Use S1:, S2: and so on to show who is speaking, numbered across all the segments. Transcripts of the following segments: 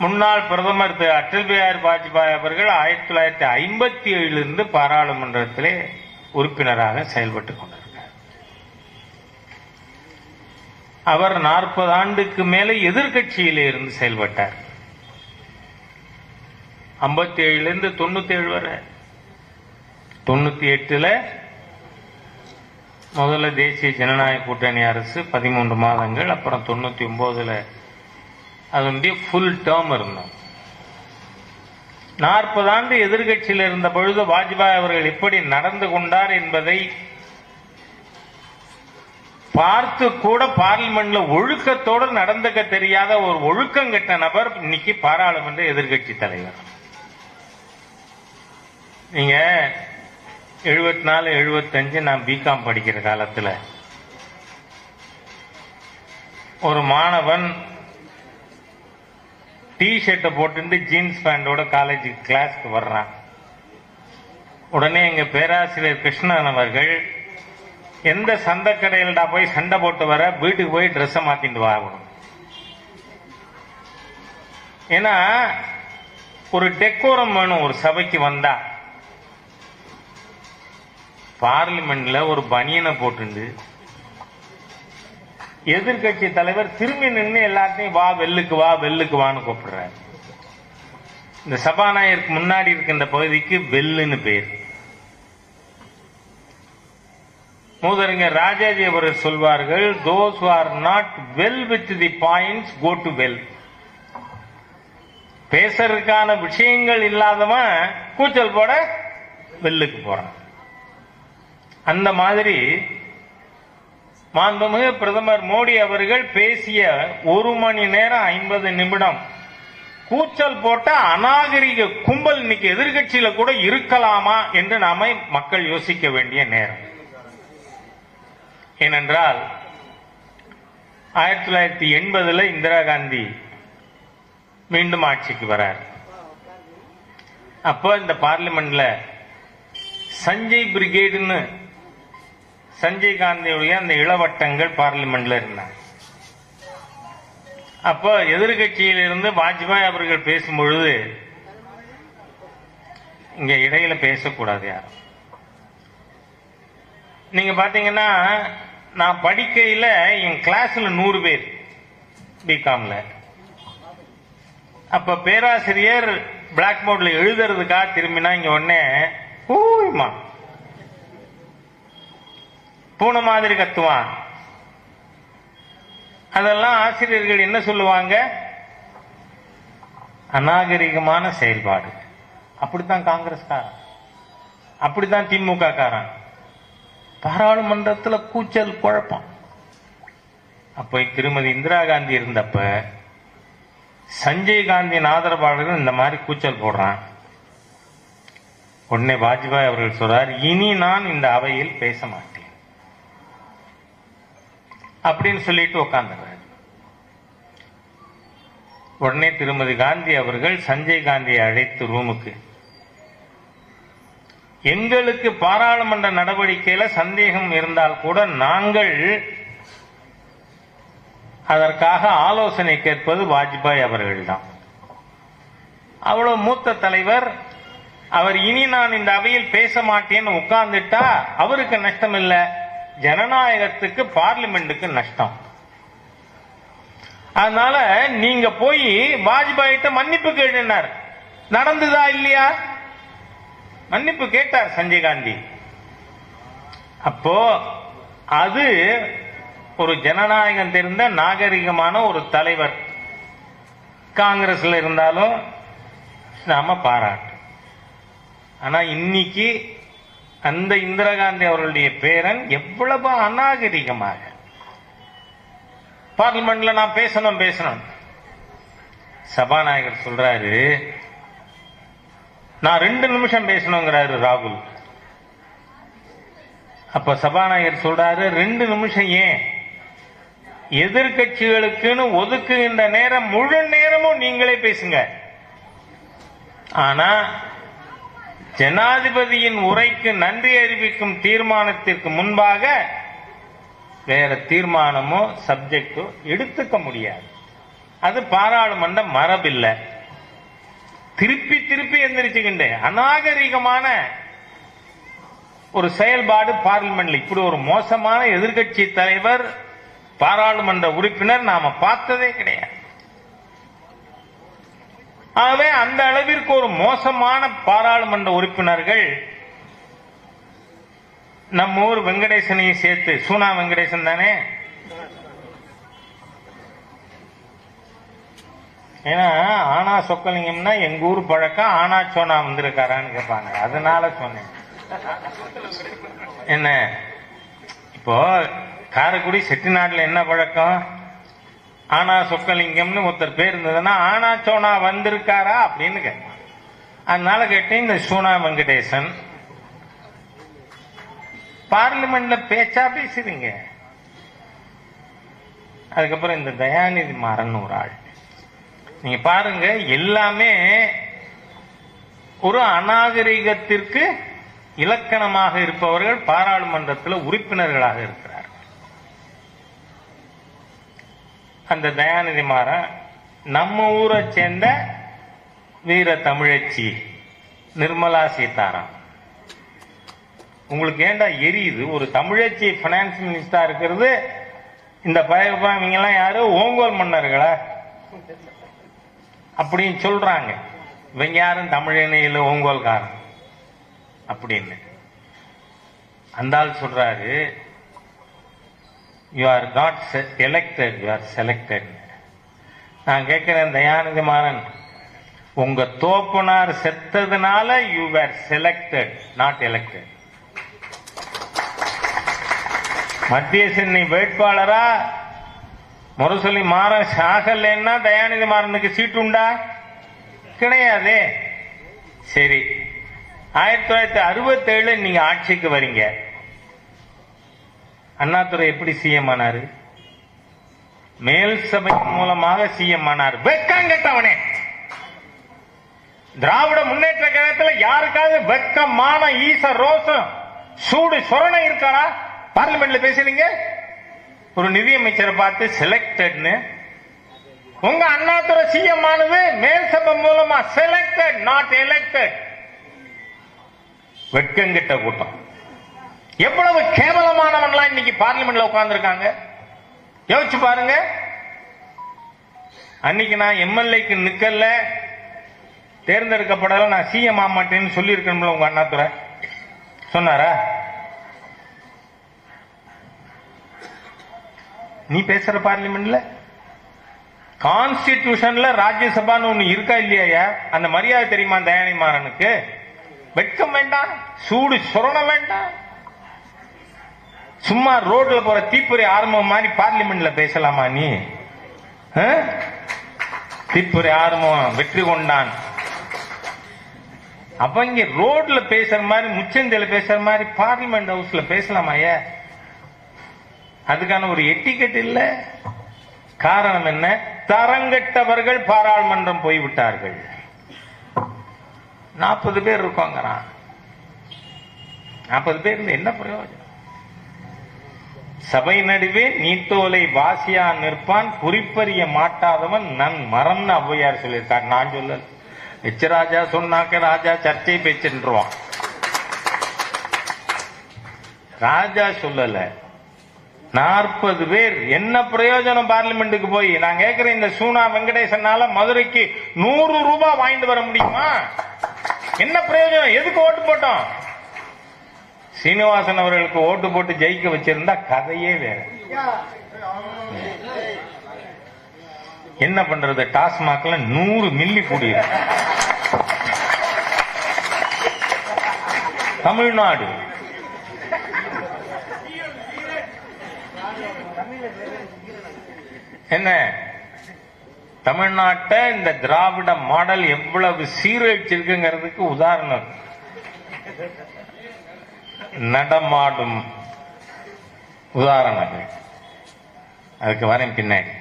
S1: முன்னாள் பிரதமர் திரு அடல் பிஹாரி வாஜ்பாய் அவர்கள் ஆயிரத்தி தொள்ளாயிரத்தி ஐம்பத்தி ஏழிலிருந்து பாராளுமன்றத்திலே உறுப்பினராக செயல்பட்டுக் கொண்டிருக்கிறார் அவர் நாற்பது ஆண்டுக்கு மேலே எதிர்க்கட்சியிலே இருந்து செயல்பட்டார். ஐம்பத்தி ஏழுலேருந்து தொண்ணூத்தி ஏழு வரை. தொண்ணூத்தி எட்டுல முதல்ல தேசிய ஜனநாயக கூட்டணி அரசு பதிமூன்று மாதங்கள் அப்புறம் தொண்ணூத்தி ஒன்பதுல அதனுடைய ஃபுல் டேர்ம் இருந்தோம் நாற்பது ஆண்டு எதிர்கட்சியில் இருந்த பொழுது வாஜ்பாய் அவர்கள் எப்படி நடந்து கொண்டார் என்பதை பார்த்து கூட பார்லிமெண்ட்ல ஒழுக்கத்தோடு நடந்துக்க தெரியாத ஒரு ஒழுக்கங்கெட்ட நபர் இன்னைக்கு பாராளுமன்ற எதிர்கட்சி தலைவர். நீங்க எழுபத்தி நாலு எழுபத்தஞ்சு நான் பிகாம் படிக்கிற காலத்தில் ஒரு மாணவன் டி ஷர்ட்டை போட்டுட்டு ஜீன்ஸ் பேண்டோட காலேஜுக்கு கிளாஸ்க்கு வர்றான். உடனே எங்க பேராசிரியர் கிருஷ்ணன் அவர்கள் எந்த சந்தை கடையில்டா போய் சண்டை போட்டு வர? வீட்டுக்கு போய் ட்ரெஸ்ஸை மாத்திட்டு வாங்கணும் ஏன்னா ஒரு டெக்கோரம் வேணும் ஒரு சபைக்கு வந்தா. பார்லிமெண்ட்ல ஒரு பனியனை போட்டுண்டு எதிர்கட்சி தலைவர் திரும்பி நின்று எல்லாத்தையும் வா வெல்லுக்கு வா வெல்லுக்கு வான்னு கூப்பிடுறாரு. இந்த சபாநாயகருக்கு முன்னாடி இருக்கின்ற பகுதிக்கு வெல்லுன்னு பேர். மூதறிஞர் ராஜாஜி அவர்கள் சொல்வார்கள் those are not well with the points go to well பேசுறதுக்கான விஷயங்கள் இல்லாதவன் கூச்சல் போட வெல்லுக்கு போறான். அந்த மாதிரி மாண்புமிகு பிரதமர் மோடி அவர்கள் பேசிய ஒரு மணி நேரம் ஐம்பது நிமிடம் கூச்சல் போட்ட அநாகரிக கும்பல் இன்னைக்கு எதிர்கட்சியில கூட இருக்கலாமா என்று நாம மக்கள் யோசிக்க வேண்டிய நேரம். ஏனென்றால் ஆயிரத்தி தொள்ளாயிரத்தி எண்பதுல இந்திரா காந்தி மீண்டும் ஆட்சிக்கு வரார். அப்போ இந்த பார்லிமெண்ட்ல சஞ்சய் பிரிகேடுன்னு சஞ்சய் காந்தியுடைய அந்த இளவட்டங்கள் பார்லிமெண்ட்ல இருந்தாங்க. அப்போ எதிர்கட்சியில் இருந்து வாஜ்பாய் அவர்கள் பேசும்பொழுது இங்க இடையில பேசக்கூடாது யாரும். நீங்க பாத்தீங்கன்னா நான் படிக்கையில என் கிளாஸ்ல நூறு பேர் பிகாம்ல அப்ப பேராசிரியர் பிளாக் போர்டில் எழுதுறதுக்காக திரும்பினா இங்க உடனே ஊய்மா பூனை மாதிரி கத்துவான். அதெல்லாம் ஆசிரியர்கள் என்ன சொல்லுவாங்க? அநாகரிகமான செயல்பாடு. அப்படித்தான் காங்கிரஸ்காரன். அப்படித்தான் திமுக காரன் பாராளுமன்றத்துல கூச்சல் குழப்பம். அப்ப திருமதி இந்திரா காந்தி இருந்தப்ப சஞ்சய் காந்தியின் ஆதரவாளர்கள் இந்த மாதிரி கூச்சல் போடுறான். உடனே வாஜ்பாய் அவர்கள் சொல்றார் இனி நான் இந்த அவையில் பேச மாட்டேன். அப்படின்னு சொல்லிட்டு உட்காந்துடுறாரு உடனே திருமதி காந்தி அவர்கள் சஞ்சய் காந்தியை அழைத்து ரூமுக்கு. எங்களுக்கு பாராளுமன்ற நடவடிக்கையில சந்தேகம் இருந்தால் கூட நாங்கள் அதற்காக ஆலோசனை கேட்பது வாஜ்பாய் அவர்கள்தான். அவ்வளவு மூத்த தலைவர் அவர் இனி நான் இந்த அவையில் பேச மாட்டேன்னு உட்கார்ந்துட்டா அவருக்கு நஷ்டம் இல்ல ஜனநாயகத்துக்கு பார்லிமெண்ட்டுக்கு நஷ்டம். அதனால நீங்க போய் வாஜ்பாயிட்ட மன்னிப்பு கேட்டினார் நடந்ததா இல்லையா? மன்னிப்பு கேட்டார் சஞ்சய் காந்தி. அப்போ அது ஒரு ஜனநாயகம் தெரிந்த நாகரிகமான ஒரு தலைவர். காங்கிரஸ்ல இருந்தாலும் நாம பாராட்டு. ஆனா இன்னைக்கு அந்த இந்திரா காந்தி அவர்களுடைய பேரன் எவ்வளவு அநாகரிகமாக. பார்லிமெண்ட்ல நான் பேசணும் பேசணும். சபாநாயகர் சொல்றாரு நான் ரெண்டு நிமிஷம் பேசணுங்கிறாரு ராகுல். அப்ப சபாநாயகர் சொல்றாரு ரெண்டு நிமிஷம் ஏன்? எதிர்கட்சிகளுக்குன்னு ஒதுக்குகின்ற நேரம் முழு நேரமும் நீங்களே பேசுங்க. ஆனா ஜனாதிபதியின் உரைக்கு நன்றி அறிவிக்கும் தீர்மானத்திற்கு முன்பாக வேற தீர்மானமோ சப்ஜெக்டோ எடுத்துக்க முடியாது. அது பாராளுமன்ற மரபில்லை. திருப்பி திருப்பி எந்திரிச்சுக்கிண்டு. அநாகரிகமான ஒரு செயல்பாடு பார்லிமெண்ட்ல. இப்படி ஒரு மோசமான எதிர்க்கட்சி தலைவர் பாராளுமன்ற உறுப்பினர் நாம பார்த்ததே கிடையாது. ஆகவே அந்த அளவிற்கு ஒரு மோசமான பாராளுமன்ற உறுப்பினர்கள் நம்ம ஊர் வெங்கடேசனையும் சேர்த்து சூனா வெங்கடேசன் தானே? ஏன்னா ஆனா சொக்கலிங்கம்னா எங்க ஊர் பழக்கம் ஆனா சோனா வந்திருக்காரான்னு கேட்பாங்க அதனால சொன்னேன். என்ன? இப்போ காரைக்குடி செட்டிநாட்டில் என்ன பழக்கம்? ஆனா சொக்கலிங்கம்னு ஒருத்தர் பேர் இருந்ததுன்னா ஆனா சோனா வந்திருக்காரா அப்படின்னு கேட்டான் அதனால கேட்டேன் இந்த சோனா வெங்கடேசன். பார்லிமெண்ட்ல பேச்சா பேசுறீங்க. அதுக்கப்புறம் இந்த தயாநிதி மாறன் ஒரு ஆள். நீங்க பாருங்க எல்லாமே ஒரு அநாகரிகத்திற்கு இலக்கணமாக இருப்பவர்கள் பாராளுமன்றத்தில் உறுப்பினர்களாக இருக்கிறார் அந்த தயாநிதி மாறன் நம்ம ஊரை சேர்ந்த வீர தமிழச்சி நிர்மலா சீதாராம். உங்களுக்கு ஏண்டா எரியுது? ஒரு தமிழச்சி பினான்ஸ் மினிஸ்டரா இருக்கிறது இந்த பயப்பா யாரு? ஓங்கோல் மன்னர்களா? அப்படின்னு சொல்றாங்க. இவங்க யாரும் தமிழனையில ஓங்கோல்காரன் அப்படின்னு. அந்த ஆள் சொல்றாரு you are not elected you are selected நான் கேட்கிறேன் தயாநிதி மாறன் உங்க தோப்பனார் செத்ததுனால you were selected not elected மத்திய சென்னை வேட்பாளரா? முரசொலி மாறன் சாகலைன்னா தயாநிதி மாறனுக்கு சீட்டு உண்டா? கிடையாதே. சரி. ஆயிரத்தி தொள்ளாயிரத்தி அறுபத்தேழு நீங்க ஆட்சிக்கு வரீங்க. அண்ணாதுரை எப்படி சிஎம் ஆனாரு? மேல் சபை மூலமாக சிஎம் ஆனார். வெக்கம் கெட்டவனே! திராவிட முன்னேற்ற கழகத்தில் யாருக்காவது வெக்கமான ஈச ரோசம் சூடு சொரணை இருக்காரா? பார்லிமெண்ட்ல பேசுறீங்க? ஒரு நிதியமைச்சரை பார்த்து செலக்டட்னு உங்க அண்ணாதுரை சிஎம் ஆனது மேல் சபை மூலமா செலக்டட் நாட் எலெக்டட் வெட்கங்கிட்ட கூட்டம். எவ்வளவு கேவலமானவன்லாம் இன்னைக்கு பார்லிமெண்ட்ல உட்கார்ந்துருக்காங்க? யோசிச்சு பாருங்க. அன்னைக்கு நான் எம்எல்ஏக்கு நிக்கல. தேர்ந்தெடுக்கப்படல நான் சிஎம் ஆக மாட்டேன்னு சொல்லி இருக்கணும்ல உங்க அண்ணாத்துறை. சொன்னாரா? நீ பேசுற பார்லிமெண்ட்ல? கான்ஸ்டிடியூஷன்ல ராஜ்யசபான்னு ஒண்ணு இருக்கா இல்லையா அந்த மரியாதை தெரியுமா தயானிமாறனுக்கு வெட்கம் வேண்டாம். சூடு சுரணம் வேண்டாம். சும்மா ரோட்ல போற தீப்புரை ஆரம்பம் மாதிரி பார்லிமெண்ட்ல பேசலாமா நீ? தீப்புரை ஆரம்பம் வெற்றி கொண்டான். அப்ப இங்க ரோட்ல பேசுற மாதிரி முச்சந்தில பேசுற மாதிரி பார்லிமெண்ட் ஹவுஸ்ல பேசலாமா அதுக்கான ஒரு எட்டிக்கெட் இல்ல. காரணம் என்ன? தரங்கட்டவர்கள் பாராளுமன்றம் போய்விட்டார்கள். நாற்பது பேர் இருக்காங்கிறான். நாற்பது பேர் என்ன பிரயோஜனம்? சபை நடுவே நீத்தோலை வாசியா நிற்பான் குறிப்பறிய மாட்டாதவன் நன் மரம்னு ஔவையார் சொல்லியிருக்கார். நான் சொல்லல. எச்ச ராஜா சொன்னாக்க ராஜா சர்ச்சை பேச்சுருவான் ராஜா சொல்லல. நாற்பது பேர் என்ன பிரயோஜனம் பார்லிமெண்ட்டுக்கு போய்? நான் கேட்கிற இந்த சூனா வெங்கடேசனால மதுரைக்கு நூறு ரூபாய் வாங்கிட்டு வர முடியுமா? என்ன பிரயோஜனம்? எதுக்கு ஓட்டு போட்டோம்? சீனிவாசன் அவர்களுக்கு ஓட்டு போட்டு ஜெயிக்க வச்சிருந்தா கதையே வேற. என்ன பண்றது? டாஸ்மாக்ல நூறு மில்லி கூடியிருக்கு. தமிழ்நாடு. என்ன? தமிழ்நாட்டை இந்த திராவிட மாடல் எவ்வளவு சீரழிச்சிருக்குங்கிறதுக்கு உதாரணம். நடமாடும் உதாரணங்கள். அதுக்கு வரேன் பின்னாடி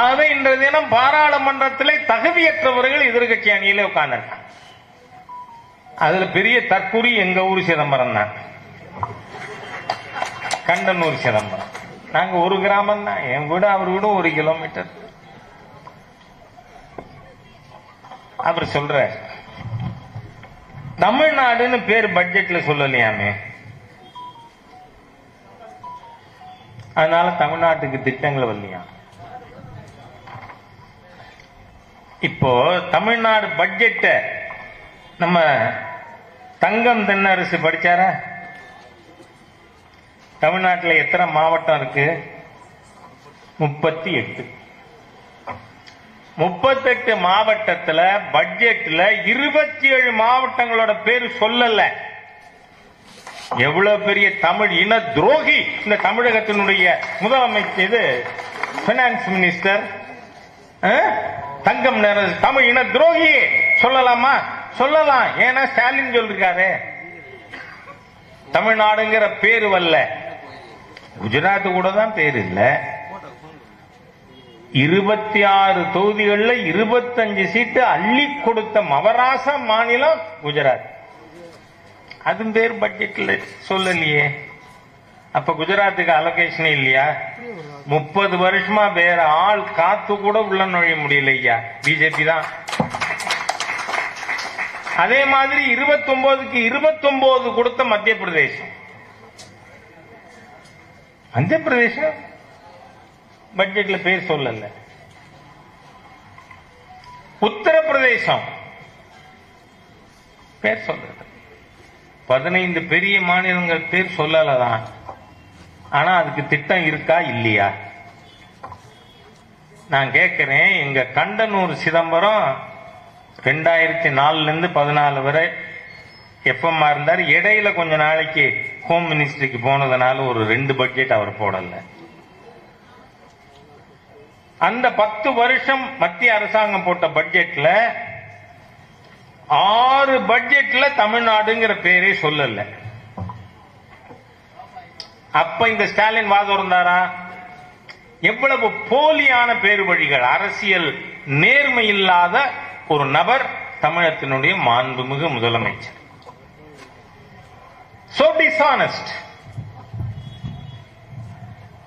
S1: ஆகவே இன்றைய தினம் பாராளுமன்றத்திலே தகுதியற்றவர்கள் எதிர்கட்சி அணியிலே உட்கார்ந்திருக்காங்க. அதுல பெரிய தற்குறி எங்க ஊர் சிதம்பரம் தான். கண்டனூர் சிதம்பரம். நாங்க ஒரு கிராமம் தான். என் வீடு அவர் வீடும் ஒரு கிலோமீட்டர். அவர் சொல்ற தமிழ்நாடுன்னு பேர் பட்ஜெட்ல சொல்லலையாமே. அதனால தமிழ்நாட்டுக்கு திட்டங்கள் வரலையா? இப்போ தமிழ்நாடு பட்ஜெட்ட நம்ம தங்கம் தென்னரசு படிச்சாரா? தமிழ்நாட்டில் எத்தனை மாவட்டம் இருக்கு? முப்பத்தி எட்டு. முப்பத்தெட்டு மாவட்டத்தில் பட்ஜெட்ல இருபத்தி ஏழு மாவட்டங்களோட பேர் சொல்லல. எவ்வளவு பெரிய தமிழ் இன துரோகி இந்த தமிழகத்தினுடைய முதலமைச்சர் இது? பினான்ஸ் மினிஸ்டர் தங்கம் தமிழ் இன துரோகி. சொல்லலாமா? சொல்லலாம். ஏன்னா ஸ்டாலின் சொல்லிருக்காரு. தமிழ்நாடுங்கிற பேரு வரல. குஜராத் கூட தான் பேர் இல்லை. இருபத்தி ஆறு தொகுதிகள்ல இருபத்தஞ்சு சீட்டு அள்ளி கொடுத்த மவராச மாநிலம் குஜராத். அது பேர் பட்ஜெட்ல சொல்லலையே. அப்ப குஜராத்துக்கு அலோகேஷன் இல்லையா? முப்பது வருஷமா வேற ஆள் காத்து கூட உள்ள நுழைய முடியல ஐயா. பிஜேபி தான். அதே மாதிரி இருபத்தி ஒன்பதுக்கு கொடுத்த மத்திய பிரதேசம் மத்திய பிரதேசம் பட்ஜெட்ல பேர் சொல்லல. உத்தரப்பிரதேசம். பேர் சொல்றது. பதினைந்து பெரிய மாநிலங்கள் பேர் சொல்லலதான். ஆனா அதுக்கு திட்டம் இருக்கா? இல்லையா? நான் கேட்கிறேன் எங்க கண்டனூர் சிதம்பரம் ரெண்டாயிரத்தி நாலுல இருந்து பதினாலு வரை எப்பமா இருந்தார். இடையில கொஞ்ச நாளைக்கு ஹோம் மினிஸ்ட்ரிக்கு போனதுனால ஒரு ரெண்டு பட்ஜெட் அவர் போடல. அந்த பத்து வருஷம் மத்திய அரசாங்கம் போட்ட பட்ஜெட்ல ஆறு பட்ஜெட்ல தமிழ்நாடுங்கிற பேரே சொல்லல. அப்ப இந்த ஸ்டாலின் வாதம் இருந்தாரா? எவ்வளவு போலியான பேரு வழிகள் அரசியல் நேர்மை இல்லாத ஒரு நபர் தமிழத்தினுடைய மாண்புமிகு முதலமைச்சர். So dishonest